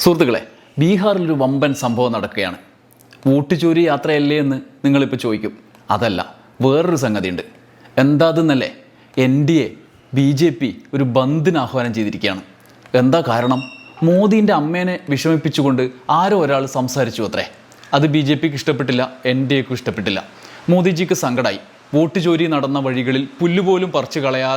സുഹൃത്തുക്കളെ ബീഹാറിൽ ഒരു വമ്പൻ സംഭവം നടക്കുകയാണ്. ഊട്ടിച്ചൂരി യാത്രയല്ലേ എന്ന് നിങ്ങളിപ്പോൾ ചോദിക്കും. അതല്ല വേറൊരു സംഗതിയുണ്ട്. എന്താതെന്നല്ലേ N D A B J P ഒരു ബന്ദിന് ആഹ്വാനം ചെയ്തിരിക്കുകയാണ്. എന്താ കാരണം? മോദീന്റെ അമ്മേനെ വിഷമിപ്പിച്ചുകൊണ്ട് ആരോ ഒരാൾ സംസാരിച്ചു അത്രേ. അത് ബി ജെ പിക്ക് ഇഷ്ടപ്പെട്ടില്ല എൻ ഡി എക്കും ഇഷ്ടപ്പെട്ടില്ല. മോദിജിക്ക് സങ്കടമായി വോട്ട് ചോരി നടന്ന വഴികളിൽ പുല്ലുപോലും പറിച്ചു കളയാ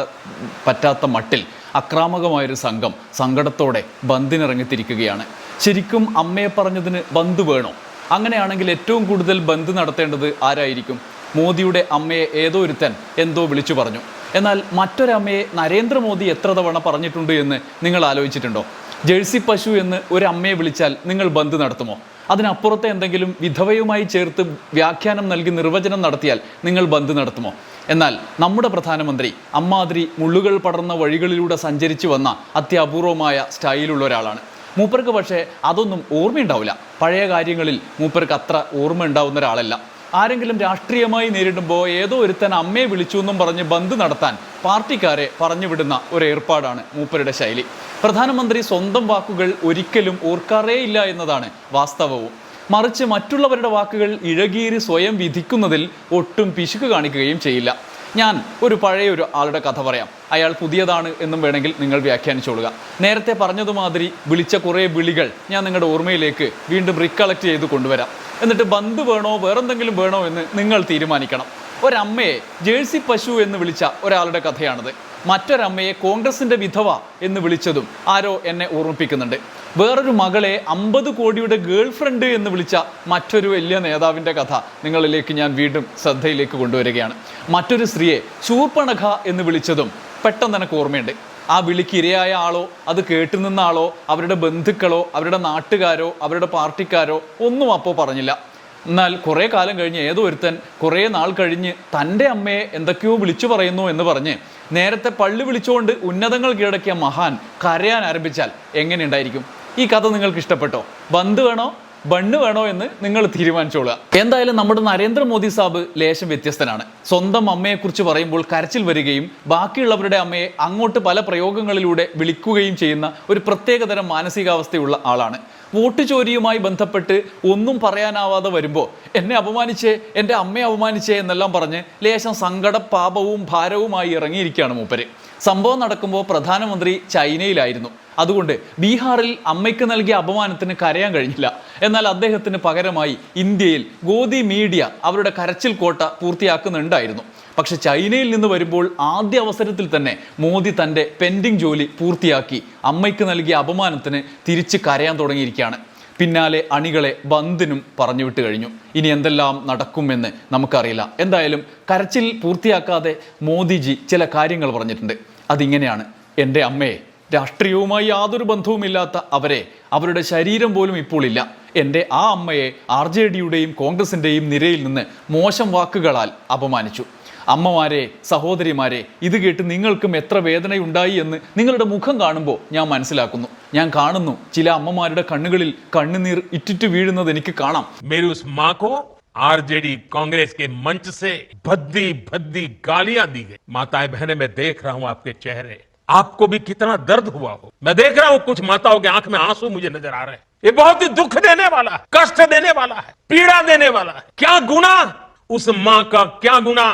പറ്റാത്ത മട്ടിൽ അക്രാമകമായൊരു സംഘം സങ്കടത്തോടെ ബന്ദിനിറങ്ങിത്തിരിക്കുകയാണ്. ശരിക്കും അമ്മയെ പറഞ്ഞതിന് ബന്ദ് വേണോ? അങ്ങനെയാണെങ്കിൽ ഏറ്റവും കൂടുതൽ ബന്ദ് നടത്തേണ്ടത് ആരായിരിക്കും? മോദിയുടെ അമ്മയെ ഏതോ ഒരുത്തൻ എന്തോ വിളിച്ചു പറഞ്ഞു. എന്നാൽ മറ്റൊരമ്മയെ നരേന്ദ്രമോദി എത്ര തവണ പറഞ്ഞിട്ടുണ്ട് എന്ന് നിങ്ങൾ ആലോചിച്ചിട്ടുണ്ടോ? ജേഴ്സി പശു എന്ന് ഒരു അമ്മയെ വിളിച്ചാൽ നിങ്ങൾ ബന്ധു നടത്തുമോ? അതിനപ്പുറത്തെ എന്തെങ്കിലും വിധവയുമായി ചേർത്ത് വ്യാഖ്യാനം നൽകി നിർവചനം നടത്തിയാൽ നിങ്ങൾ ബന്ദ് നടത്തുമോ? എന്നാൽ നമ്മുടെ പ്രധാനമന്ത്രി അമ്മാതിരി മുള്ളുകൾ പടർന്ന വഴികളിലൂടെ സഞ്ചരിച്ചു വന്ന അത്യപൂർവമായ സ്റ്റൈലുള്ള ഒരാളാണ്. മൂപ്പർക്ക് പക്ഷേ അതൊന്നും ഓർമ്മയുണ്ടാവില്ല. പഴയ കാര്യങ്ങളിൽ മൂപ്പർക്ക് അത്ര ഓർമ്മ ഉണ്ടാവുന്ന ഒരാളല്ല. ആരെങ്കിലും രാഷ്ട്രീയമായി നേരിടുമ്പോൾ ഏതോ ഒരുത്തൻ അമ്മയെ വിളിച്ചു എന്നും പറഞ്ഞ് ബന്ദ് നടത്താൻ പാർട്ടിക്കാരെ പറഞ്ഞു വിടുന്ന ഒരു ഏർപ്പാടാണ് മൂപ്പരുടെ ശൈലി. പ്രധാനമന്ത്രി സ്വന്തം വാക്കുകൾ ഒരിക്കലും ഓർക്കാറേയില്ല എന്നതാണ് വാസ്തവവും. മറിച്ച് മറ്റുള്ളവരുടെ വാക്കുകൾ ഇഴകീറി സ്വയം വിധിക്കുന്നതിൽ ഒട്ടും പിശുക്ക് കാണിക്കുകയും ചെയ്യില്ല. ഞാൻ ഒരു പഴയ ഒരു ആളുടെ കഥ പറയാം. അയാൾ പുതിയതാണ് എന്നും വേണമെങ്കിൽ നിങ്ങൾ വ്യാഖ്യാനിച്ചോളുക. നേരത്തെ പറഞ്ഞതുമാതിരി വിളിച്ച കുറേ വിളികൾ ഞാൻ നിങ്ങളുടെ ഓർമ്മയിലേക്ക് വീണ്ടും റീകളക്ട് ചെയ്ത് കൊണ്ടുവരാം. എന്നിട്ട് ബന്ദ് വേണോ വേറെന്തെങ്കിലും വേണോ എന്ന് നിങ്ങൾ തീരുമാനിക്കണം. ഒരമ്മയെ ജേഴ്സി പശു എന്ന് വിളിച്ച ഒരാളുടെ കഥയാണിത്. മറ്റൊരമ്മയെ കോൺഗ്രസിന്റെ വിധവ എന്ന് വിളിച്ചതും ആരോ എന്നെ ഓർമ്മിപ്പിക്കുന്നുണ്ട്. വേറൊരു മകളെ അമ്പത് കോടിയുടെ ഗേൾ ഫ്രണ്ട് എന്ന് വിളിച്ച മറ്റൊരു വലിയ നേതാവിന്റെ കഥ നിങ്ങളിലേക്ക് ഞാൻ വീണ്ടും ശ്രദ്ധയിലേക്ക് കൊണ്ടുവരികയാണ്. മറ്റൊരു സ്ത്രീയെ ചൂർപ്പണഖ എന്ന് വിളിച്ചതും പെട്ടെന്ന് എനിക്ക് ഓർമ്മയുണ്ട്. ആ വിളിക്ക് ഇരയായ ആളോ അത് കേട്ടുനിന്ന ആളോ അവരുടെ ബന്ധുക്കളോ അവരുടെ നാട്ടുകാരോ അവരുടെ പാർട്ടിക്കാരോ ഒന്നും അപ്പോൾ പറഞ്ഞില്ല. എന്നാൽ കുറേ കാലം കഴിഞ്ഞ് ഏതോ ഒരുത്തൻ കുറേ നാൾ കഴിഞ്ഞ് തന്റെ അമ്മയെ എന്തൊക്കെയോ വിളിച്ചു പറയുന്നു എന്ന് പറഞ്ഞ് നേരത്തെ പള്ളി വിളിച്ചുകൊണ്ട് ഉന്നതങ്ങൾ കീഴടക്കിയ മഹാൻ കരയാൻ ആരംഭിച്ചാൽ എങ്ങനെയുണ്ടായിരിക്കും ഈ കഥ നിങ്ങൾക്ക് ഇഷ്ടപ്പെട്ടോ? ബന്ദ് വേണോ? ബണ്ണ് വേണോ എന്ന് നിങ്ങൾ തീരുമാനിച്ചോളുക. എന്തായാലും നമ്മുടെ നരേന്ദ്രമോദി സാബ് ലേശം വ്യത്യസ്തനാണ്. സ്വന്തം അമ്മയെക്കുറിച്ച് പറയുമ്പോൾ കരച്ചിൽ വരികയും ബാക്കിയുള്ളവരുടെ അമ്മയെ അങ്ങോട്ട് പല പ്രയോഗങ്ങളിലൂടെ വിളിക്കുകയും ചെയ്യുന്ന ഒരു പ്രത്യേകതരം മാനസികാവസ്ഥയുള്ള ആളാണ്. വോട്ട് ചോരിയുമായി ബന്ധപ്പെട്ട് ഒന്നും പറയാനാവാതെ വരുമ്പോൾ എന്നെ അപമാനിച്ചേ എന്റെ അമ്മയെ അപമാനിച്ചേ എന്നെല്ലാം പറഞ്ഞ് ലേശം സങ്കട പാപവും ഭാരവുമായി ഇറങ്ങിയിരിക്കുകയാണ് മൂപ്പര്. സംഭവം നടക്കുമ്പോൾ പ്രധാനമന്ത്രി ചൈനയിലായിരുന്നു. അതുകൊണ്ട് ബീഹാറിൽ അമ്മയ്ക്ക് നൽകിയ അപമാനത്തിന് കരയാൻ കഴിഞ്ഞില്ല. എന്നാൽ അദ്ദേഹത്തിന് പകരമായി ഇന്ത്യയിൽ ഗോദി മീഡിയ അവരുടെ കരച്ചിൽ കോട്ട പൂർത്തിയാക്കുന്നുണ്ടായിരുന്നു. പക്ഷെ ചൈനയിൽ നിന്ന് വരുമ്പോൾ ആദ്യ അവസരത്തിൽ തന്നെ മോദി തന്റെ പെൻഡിങ് ജോലി പൂർത്തിയാക്കി അമ്മയ്ക്ക് നൽകിയ അപമാനത്തിന് തിരിച്ച് കരയാൻ തുടങ്ങിയിരിക്കുകയാണ്. പിന്നാലെ അണികളെ ബന്ദിനും പറഞ്ഞു വിട്ട് കഴിഞ്ഞു. ഇനി എന്തെല്ലാം നടക്കുമെന്ന് നമുക്കറിയില്ല. എന്തായാലും കരച്ചിൽ പൂർത്തിയാക്കാതെ മോദിജി ചില കാര്യങ്ങൾ പറഞ്ഞിട്ടുണ്ട്. അതിങ്ങനെയാണ് എന്റെ അമ്മയെ രാഷ്ട്രീയവുമായി യാതൊരു ബന്ധവുമില്ലാത്ത അവരെ അവരുടെ ശരീരം പോലും ഇപ്പോൾ ഇല്ല എൻ്റെ ആ അമ്മയെ ആർ ജെ ഡിയുടെയും കോൺഗ്രസിൻ്റെയും നിരയിൽ നിന്ന് മോശം വാക്കുകളാൽ അപമാനിച്ചു അമ്മമാരെ സഹോദരിമാരെ ഇത് കേട്ട് നിങ്ങൾക്കും എത്ര വേദനയുണ്ടായി എന്ന് നിങ്ങളുടെ മുഖം കാണുമ്പോൾ ഞാൻ മനസ്സിലാക്കുന്നു ഞാൻ കാണുന്നു ചില അമ്മമാരുടെ കണ്ണുകളിൽ കണ്ണുനീർ ഇറ്റിറ്റ് വീഴുന്നത് എനിക്ക് കാണാം मेरी उस माँ को आरजेडी कांग्रेस के मंच से भद्दी भद्दी गालियां दी गई माताएं बहनें मैं देख रहा हूं आपके चेहरे आपको भी कितना दर्द हुआ हो मैं देख रहा हूं कुछ माताओं के आंख में आंसू मुझे नजर आ रहे हैं ये बहुत ही दुख देने वाला है कष्ट देने वाला है पीड़ा देने वाला है क्या गुना उस माँ का क्या गुना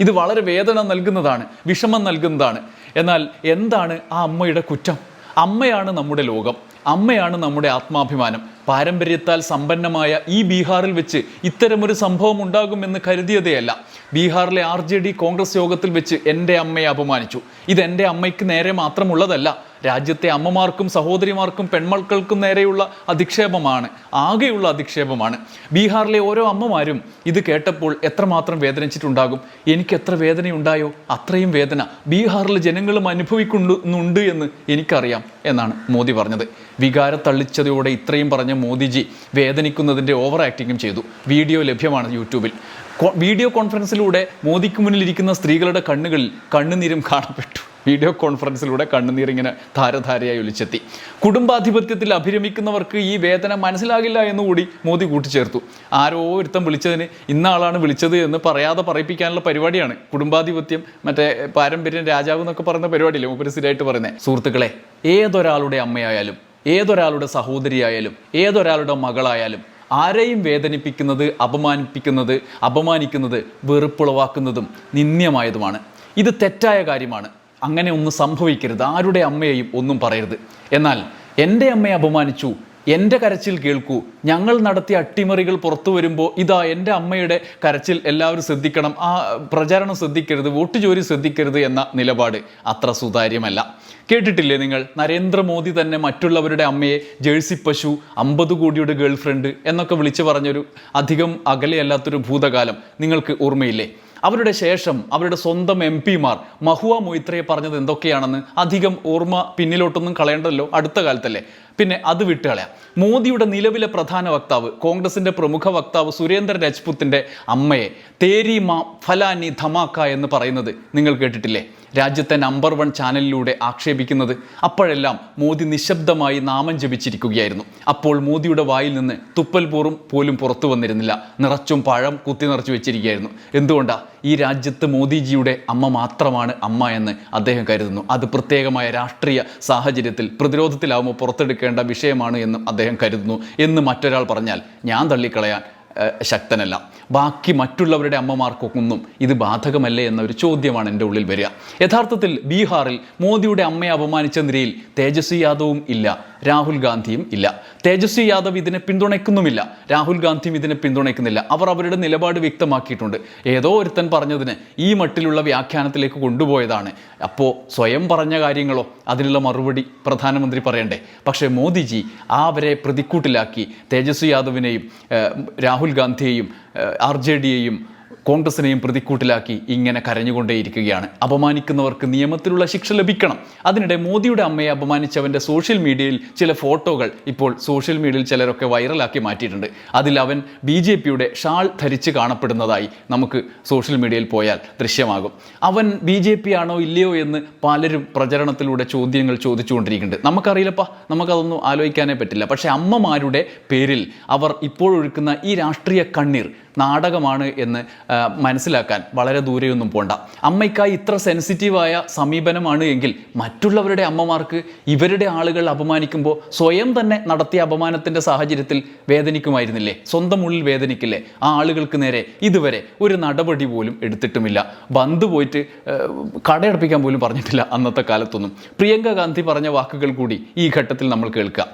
ഇത് വളരെ വേദന നൽകുന്നതാണ് വിഷമം നൽകുന്നതാണ് എന്നാൽ എന്താണ് ആ അമ്മയുടെ കുറ്റം അമ്മയാണ് നമ്മുടെ ലോകം അമ്മയാണ് നമ്മുടെ ആത്മാഭിമാനം പാരമ്പര്യത്താൽ സമ്പന്നമായ ഈ ബീഹാറിൽ വെച്ച് ഇത്തരമൊരു സംഭവം ഉണ്ടാകുമെന്ന് കരുതിയതേയല്ല. ബീഹാറിലെ ആർ ജെ ഡി കോൺഗ്രസ് യോഗത്തിൽ വെച്ച് എന്റെ അമ്മയെ അപമാനിച്ചു. ഇത് എന്റെ അമ്മയ്ക്ക് നേരെ മാത്രമുള്ളതല്ല രാജ്യത്തെ അമ്മമാർക്കും സഹോദരിമാർക്കും പെൺമക്കൾക്കും നേരെയുള്ള അധിക്ഷേപമാണ് ആകെയുള്ള അധിക്ഷേപമാണ്. ബീഹാറിലെ ഓരോ അമ്മമാരും ഇത് കേട്ടപ്പോൾ എത്രമാത്രം വേദനിച്ചിട്ടുണ്ടാകും? എനിക്ക് എത്ര വേദനയുണ്ടായോ? അത്രയും വേദന ബീഹാറിലെ ജനങ്ങളും അനുഭവിക്കുന്നുണ്ട് എന്ന് എനിക്കറിയാം എന്നാണ് മോദി പറഞ്ഞത്. വികാരത്തള്ളിച്ചതയോടെ ഇത്രയും പറഞ്ഞ മോദിജി വേദനിക്കുന്നതിന്റെ ഓവർ ആക്ടിങ്ങും ചെയ്തു. വീഡിയോ ലഭ്യമാണ് യൂട്യൂബിൽ. വീഡിയോ കോൺഫറൻസിലൂടെ മോദിക്ക് മുന്നിലിരിക്കുന്ന സ്ത്രീകളുടെ കണ്ണുകളിൽ കണ്ണുനീരും കാണപ്പെട്ടു. വീഡിയോ കോൺഫറൻസിലൂടെ കണ്ണുനീർ ഇങ്ങനെ ധാരധാരയായി ഒലിച്ചെത്തി. കുടുംബാധിപത്യത്തിൽ അഭിരമിക്കുന്നവർക്ക് ഈ വേദന മനസ്സിലാകില്ല എന്നുകൂടി മോദി കൂട്ടിച്ചേർത്തു. ആരോ ഒരുത്തം വിളിച്ചതിന് ഇന്നാളാണ് വിളിച്ചത് എന്ന് പറയാതെ പറയിപ്പിക്കാനുള്ള പരിപാടിയാണ്. കുടുംബാധിപത്യം മറ്റേ പാരമ്പര്യം രാജാവ് എന്നൊക്കെ പറയുന്ന പരിപാടിയില്ലേ? മൂപ്പര് സ്ഥിരമായിട്ട് പറയുന്നത് സുഹൃത്തുക്കളെ ഏതൊരാളുടെ അമ്മയായാലും ഏതൊരാളുടെ സഹോദരിയായാലും ഏതൊരാളുടെ മകളായാലും ആരെയും വേദനിപ്പിക്കുന്നത് അപമാനിപ്പിക്കുന്നത് അപമാനിക്കുന്നത് വെറുപ്പുളവാക്കുന്നതും നിന്ദ്യമായതുമാണ്. ഇത് തെറ്റായ കാര്യമാണ്. അങ്ങനെ ഒന്നും സംഭവിക്കരുത്. ആരുടെ അമ്മയെയും ഒന്നും പറയരുത്. എന്നാൽ എന്റെ അമ്മയെ അപമാനിച്ചു എന്റെ കരച്ചിൽ കേൾക്കൂ. ഞങ്ങൾ നടത്തിയ അട്ടിമറികൾ പുറത്തു വരുമ്പോൾ ഇതാ എന്റെ അമ്മയുടെ കരച്ചിൽ എല്ലാവരും ശ്രദ്ധിക്കണം. ആ പ്രചാരണം ശ്രദ്ധിക്കരുത് വോട്ട് ജോലി ശ്രദ്ധിക്കരുത് എന്ന നിലപാട് അത്ര സുതാര്യമല്ല. കേട്ടിട്ടില്ലേ നിങ്ങൾ? നരേന്ദ്രമോദി തന്നെ മറ്റുള്ളവരുടെ അമ്മയെ ജേഴ്സി പശു അമ്പത് കോടിയുടെ ഗേൾഫ്രണ്ട് എന്നൊക്കെ വിളിച്ചു പറഞ്ഞൊരു അധികം അകലെയല്ലാത്തൊരു ഭൂതകാലം നിങ്ങൾക്ക് ഓർമ്മയില്ലേ? അവരുടെ ശേഷം അവരുടെ സ്വന്തം എം പിമാർ മഹുവ മൊയ്ത്രയെ പറഞ്ഞത് എന്തൊക്കെയാണെന്ന് അധികം ഓർമ്മ പിന്നിലോട്ടൊന്നും കളയേണ്ടല്ലോ അടുത്ത കാലത്തല്ലേ? പിന്നെ അത് വിട്ടുകളയാം. മോദിയുടെ നിലവിലെ പ്രധാന വക്താവ് കോൺഗ്രസിന്റെ പ്രമുഖ വക്താവ് സുരേന്ദ്ര രജ്പുത്തിന്റെ അമ്മയെ തേരി മാ ഫലാനി ധമാക്ക എന്ന് പറയുന്നത് നിങ്ങൾ കേട്ടിട്ടില്ലേ? രാജ്യത്തെ നമ്പർ വൺ ചാനലിലൂടെ ആക്ഷേപിക്കുന്നത് അപ്പോഴെല്ലാം മോദി നിശബ്ദമായി നാമം ജപിച്ചിരിക്കുകയായിരുന്നു. അപ്പോൾ മോദിയുടെ വായിൽ നിന്ന് തുപ്പൽ പോറും പോലും പുറത്തു വന്നിരുന്നില്ല. നിറച്ചും പഴം കുത്തി നിറച്ചു വെച്ചിരിക്കുകയായിരുന്നു. എന്തുകൊണ്ടാ? ഈ രാജ്യത്ത് മോദിജിയുടെ അമ്മ മാത്രമാണ് അമ്മ എന്ന് അദ്ദേഹം കരുതുന്നു. അത് പ്രത്യേകമായ രാഷ്ട്രീയ സാഹചര്യത്തിൽ പ്രതിരോധത്തിലാവുമ്പോൾ പുറത്തെടുക്കേണ്ട വിഷയമാണ് എന്നും അദ്ദേഹം കരുതുന്നു. എന്ന് മറ്റൊരാൾ പറഞ്ഞാൽ ഞാൻ തള്ളിക്കളയാൻ ശക്തനല്ല. ബാക്കി മറ്റുള്ളവരുടെ അമ്മമാർക്കൊന്നും ഇത് ബാധകമല്ലേ എന്നൊരു ചോദ്യമാണ് എന്റെ ഉള്ളിൽ വരിക. യഥാർത്ഥത്തിൽ ബീഹാറിൽ മോദിയുടെ അമ്മയെ അപമാനിച്ച നിരയിൽ തേജസ്വി യാദവും ഇല്ല. രാഹുൽ ഗാന്ധിയും ഇല്ല. തേജസ്വി യാദവ് ഇതിനെ പിന്തുണയ്ക്കുന്നുമില്ല. രാഹുൽ ഗാന്ധിയും ഇതിനെ പിന്തുണയ്ക്കുന്നില്ല. അവർ അവരുടെ നിലപാട് വ്യക്തമാക്കിയിട്ടുണ്ട്. ഏതോ ഒരുത്തൻ പറഞ്ഞതിന് ഈ മട്ടിലുള്ള വ്യാഖ്യാനത്തിലേക്ക് കൊണ്ടുപോയതാണ്. അപ്പോൾ സ്വയം പറഞ്ഞ കാര്യങ്ങളോ അതിനുള്ള മറുപടി പ്രധാനമന്ത്രി പറയണ്ടേ? പക്ഷേ മോദിജി ആ അവരെ പ്രതിക്കൂട്ടിലാക്കി. തേജസ്വി യാദവിനെയും രാഹുൽ ഗാന്ധിയെയും ആർ ജെ ഡിയെയും കോൺഗ്രസിനെയും പ്രതിക്കൂട്ടിലാക്കി ഇങ്ങനെ കരഞ്ഞുകൊണ്ടേയിരിക്കുകയാണ്. അപമാനിക്കുന്നവർക്ക് നിയമത്തിലുള്ള ശിക്ഷ ലഭിക്കണം. അതിനിടെ മോദിയുടെ അമ്മയെ അപമാനിച്ചവന്റെ സോഷ്യൽ മീഡിയയിൽ ചില ഫോട്ടോകൾ ഇപ്പോൾ സോഷ്യൽ മീഡിയയിൽ ചിലരൊക്കെ വൈറലാക്കി മാറ്റിയിട്ടുണ്ട്. അതിൽ അവൻ ബി ജെ പിയുടെ ഷാൾ ധരിച്ച് കാണപ്പെടുന്നതായി നമുക്ക് സോഷ്യൽ മീഡിയയിൽ പോയാൽ ദൃശ്യമാകും. അവൻ ബി ജെ പി ആണോ ഇല്ലയോ എന്ന് പലരും പ്രചരണത്തിലൂടെ ചോദ്യങ്ങൾ ചോദിച്ചുകൊണ്ടിരിക്കുന്നുണ്ട്. നമുക്കറിയില്ലപ്പാ നമുക്കതൊന്നും ആലോചിക്കാനേ പറ്റില്ല. പക്ഷേ അമ്മമാരുടെ പേരിൽ അവർ ഇപ്പോഴൊഴുക്കുന്ന ഈ രാഷ്ട്രീയ കണ്ണീർ നാടകമാണ് എന്ന് മനസ്സിലാക്കാൻ വളരെ ദൂരെയൊന്നും പോണ്ട. അമ്മയ്ക്കായി ഇത്ര സെൻസിറ്റീവായ സമീപനമാണ് എങ്കിൽ മറ്റുള്ളവരുടെ അമ്മമാർക്ക് ഇവരുടെ ആളുകൾ അപമാനിക്കുമ്പോൾ സ്വയം തന്നെ നടത്തിയ അപമാനത്തിന്റെ സാഹചര്യത്തിൽ വേദനിക്കുമായിരുന്നില്ലേ? സ്വന്തം ഉള്ളിൽ വേദനിക്കില്ലേ? ആ ആളുകൾക്ക് നേരെ ഇതുവരെ ഒരു നടപടി പോലും എടുത്തിട്ടുമില്ല. ബന്ദ് പോയിട്ട് കടയടപ്പിക്കാൻ പോലും പറഞ്ഞിട്ടില്ല അന്നത്തെ കാലത്തൊന്നും. പ്രിയങ്ക ഗാന്ധി പറഞ്ഞ വാക്കുകൾ കൂടി ഈ ഘട്ടത്തിൽ നമ്മൾ കേൾക്കുക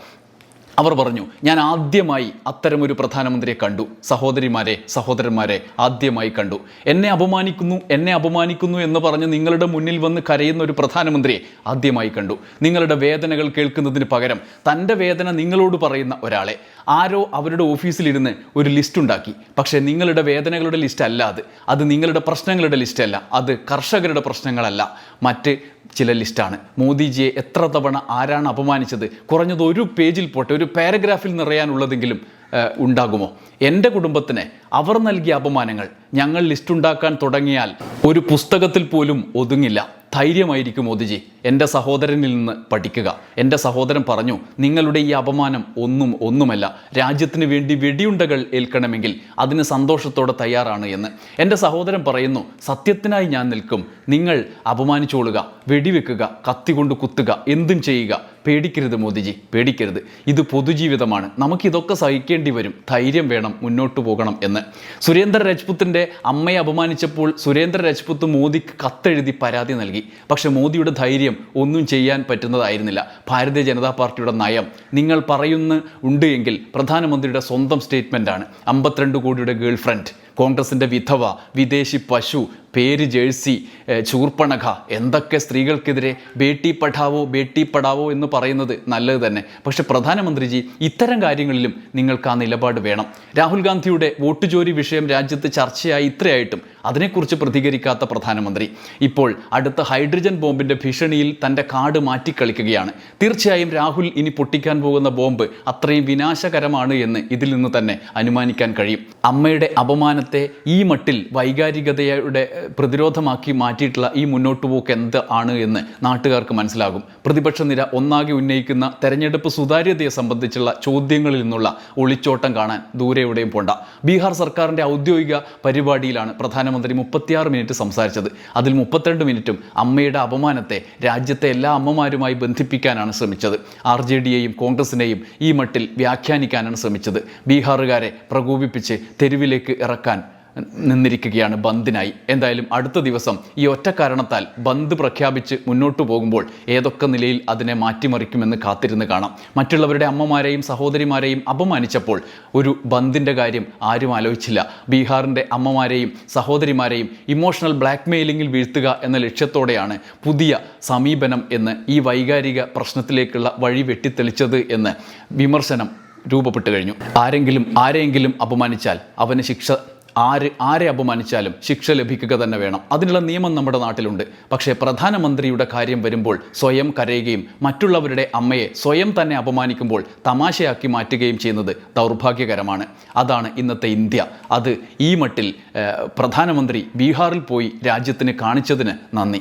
അവർ പറഞ്ഞു ഞാൻ ആദ്യമായി അത്തരമൊരു പ്രധാനമന്ത്രിയെ കണ്ടു. സഹോദരിമാരെ സഹോദരന്മാരെ ആദ്യമായി കണ്ടു. എന്നെ അപമാനിക്കുന്നു എന്നെ അപമാനിക്കുന്നു എന്ന് പറഞ്ഞ് നിങ്ങളുടെ മുന്നിൽ വന്ന് കരയുന്ന ഒരു പ്രധാനമന്ത്രിയെ ആദ്യമായി കണ്ടു. നിങ്ങളുടെ വേദനകൾ കേൾക്കുന്നതിന് പകരം തന്റെ വേദന നിങ്ങളോട് പറയുന്ന ഒരാളെ. ആരോ അവരുടെ ഓഫീസിലിരുന്ന് ഒരു ലിസ്റ്റ് ഉണ്ടാക്കി. പക്ഷേ നിങ്ങളുടെ വേദനകളുടെ ലിസ്റ്റ് അല്ല അത്. അത് നിങ്ങളുടെ പ്രശ്നങ്ങളുടെ ലിസ്റ്റല്ല അത് കർഷകരുടെ പ്രശ്നങ്ങളല്ല. മറ്റ് ചില ലിസ്റ്റാണ്. മോദിജിയെ എത്ര തവണ ആരാണ് അപമാനിച്ചത്? കുറഞ്ഞത് ഒരു പേജിൽ പോട്ടെ ഒരു പാരഗ്രാഫിൽ നിറയാനുള്ളതെങ്കിലും ഉണ്ടാകുമോ? എന്റെ കുടുംബത്തിന് അവർ നൽകിയ അപമാനങ്ങൾ ഞങ്ങൾ ലിസ്റ്റ് ഉണ്ടാക്കാൻ തുടങ്ങിയാൽ ഒരു പുസ്തകത്തിൽ പോലും ഒതുങ്ങില്ല. ധൈര്യമായിരിക്കും മോദിജി. എന്റെ സഹോദരനിൽ നിന്ന് പഠിക്കുക. എന്റെ സഹോദരൻ പറഞ്ഞു നിങ്ങളുടെ ഈ അപമാനം ഒന്നും ഒന്നുമല്ല. രാജ്യത്തിന് വേണ്ടി വെടിയുണ്ടകൾ ഏൽക്കണമെങ്കിൽ അതിന് സന്തോഷത്തോടെ തയ്യാറാണ് എന്ന്. എന്റെ സഹോദരൻ പറയുന്നു സത്യത്തിനായി ഞാൻ നിൽക്കും. നിങ്ങൾ അപമാനിച്ചോളുക വെടിവെക്കുക കത്തി കൊണ്ട് കുത്തുക എന്തും ചെയ്യുക. പേടിക്കരുത് മോദിജി പേടിക്കരുത്. ഇത് പൊതുജീവിതമാണ്. നമുക്കിതൊക്കെ സഹിക്കേണ്ടി വരും. ധൈര്യം വേണം മുന്നോട്ട് പോകണം എന്ന്. സുരേന്ദ്ര രജ്പുത്തിന്റെ അമ്മയെ അപമാനിച്ചപ്പോൾ സുരേന്ദ്ര രജ്പുത്ത് മോദിക്ക് കത്തെഴുതി പരാതി നൽകി. പക്ഷേ മോദിയുടെ ധൈര്യം ഒന്നും ചെയ്യാൻ പറ്റുന്നതായിരുന്നില്ല. ഭാരതീയ ജനതാ പാർട്ടിയുടെ നയം. നിങ്ങൾ പറയുന്ന ഉണ്ട് എങ്കിൽ പ്രധാനമന്ത്രിയുടെ സ്വന്തം സ്റ്റേറ്റ്മെന്റാണ്. അമ്പത്തിരണ്ട് കോടിയുടെ ഗേൾ ഫ്രണ്ട് കോൺഗ്രസിന്റെ വിധവ വിദേശി പശു പേര് ജേഴ്സി ചൂർപ്പണഖ എന്തൊക്കെ സ്ത്രീകൾക്കെതിരെ ബേട്ടി പഠാവോ ബേട്ടി പഠാവോ എന്ന് പറയുന്നത് നല്ലത് തന്നെ. പക്ഷെ പ്രധാനമന്ത്രിജി ഇത്തരം കാര്യങ്ങളിലും നിങ്ങൾക്ക് ആ നിലപാട് വേണം. രാഹുൽ ഗാന്ധിയുടെ വോട്ട് ജോലി വിഷയം രാജ്യത്ത് ചർച്ചയായി ഇത്രയായിട്ടും അതിനെക്കുറിച്ച് പ്രതികരിക്കാത്ത പ്രധാനമന്ത്രി. ഇപ്പോൾ അടുത്ത ഹൈഡ്രജൻ ബോംബിന്റെ ഭീഷണിയിൽ തന്റെ കാട് മാറ്റിക്കളിക്കുകയാണ്. തീർച്ചയായും രാഹുൽ ഇനി പൊട്ടിക്കാൻ പോകുന്ന ബോംബ് അത്രയും വിനാശകരമാണ് എന്ന് ഇതിൽ നിന്ന് തന്നെ അനുമാനിക്കാൻ കഴിയും. അമ്മയുടെ അപമാനത്തെ ഈ മട്ടിൽ വൈകാരികതയുടെ പ്രതിരോധമാക്കി മാറ്റിയിട്ടുള്ള ഈ മുന്നോട്ട് പോക്ക് എന്ത് ആണ് എന്ന് നാട്ടുകാർക്ക് മനസ്സിലാകും. പ്രതിപക്ഷ നിര ഒന്നാകെ ഉന്നയിക്കുന്ന തെരഞ്ഞെടുപ്പ് സുതാര്യതയെ സംബന്ധിച്ചുള്ള ചോദ്യങ്ങളിൽ നിന്നുള്ള ഒളിച്ചോട്ടം കാണാൻ ദൂരെ എവിടെയും പോണ്ട. ബീഹാർ സർക്കാരിന്റെ ഔദ്യോഗിക പരിപാടിയിലാണ് പ്രധാനമന്ത്രി മുപ്പത്തിയാറ് മിനിറ്റ് സംസാരിച്ചത്. അതിൽ മുപ്പത്തിരണ്ട് മിനിറ്റും അമ്മയുടെ അപമാനത്തെ രാജ്യത്തെ എല്ലാ അമ്മമാരുമായി ബന്ധിപ്പിക്കാനാണ് ശ്രമിച്ചത്. ആർ ജെ ഡിയെയും കോൺഗ്രസിനെയും ഈ മട്ടിൽ വ്യാഖ്യാനിക്കാനാണ് ശ്രമിച്ചത്. ബീഹാറുകാരെ പ്രകോപിപ്പിച്ച് തെരുവിലേക്ക് ഇറക്കാൻ നിന്നിരിക്കുകയാണ് ബന്ദിനായി. എന്തായാലും അടുത്ത ദിവസം ഈ ഒറ്റ കാരണത്താൽ ബന്ദ് പ്രഖ്യാപിച്ച് മുന്നോട്ടു പോകുമ്പോൾ ഏതൊക്കെ നിലയിൽ അതിനെ മാറ്റിമറിക്കുമെന്ന് കാത്തിരുന്ന് കാണാം. മറ്റുള്ളവരുടെ അമ്മമാരെയും സഹോദരിമാരെയും അപമാനിച്ചപ്പോൾ ഒരു ബന്ദിന്റെ കാര്യം ആരും ആലോചിച്ചില്ല. ബീഹാറിന്റെ അമ്മമാരെയും സഹോദരിമാരെയും ഇമോഷണൽ ബ്ലാക്ക് മെയിലിങ്ങിൽ വീഴ്ത്തുക എന്ന ലക്ഷ്യത്തോടെയാണ് പുതിയ സമീപനം എന്ന് ഈ വൈകാരിക പ്രശ്നത്തിലേക്കുള്ള വഴി വെട്ടിത്തെളിച്ചത് എന്ന് വിമർശനം രൂപപ്പെട്ടു കഴിഞ്ഞു. ആരെങ്കിലും ആരെയെങ്കിലും അപമാനിച്ചാൽ അവന് ശിക്ഷ ആര് ആരെ അപമാനിച്ചാലും ശിക്ഷ ലഭിക്കുക തന്നെ വേണം. അതിനുള്ള നിയമം നമ്മുടെ നാട്ടിലുണ്ട്. പക്ഷേ പ്രധാനമന്ത്രിയുടെ കാര്യം വരുമ്പോൾ സ്വയം കരയുകയും മറ്റുള്ളവരുടെ അമ്മയെ സ്വയം തന്നെ അപമാനിക്കുമ്പോൾ തമാശയാക്കി മാറ്റുകയും ചെയ്യുന്നത് ദൗർഭാഗ്യകരമാണ്. അതാണ് ഇന്നത്തെ ഇന്ത്യ. അത് ഈ മട്ടിൽ പ്രധാനമന്ത്രി ബീഹാറിൽ പോയി രാജ്യത്തിന് കാണിച്ചതിന് നന്ദി.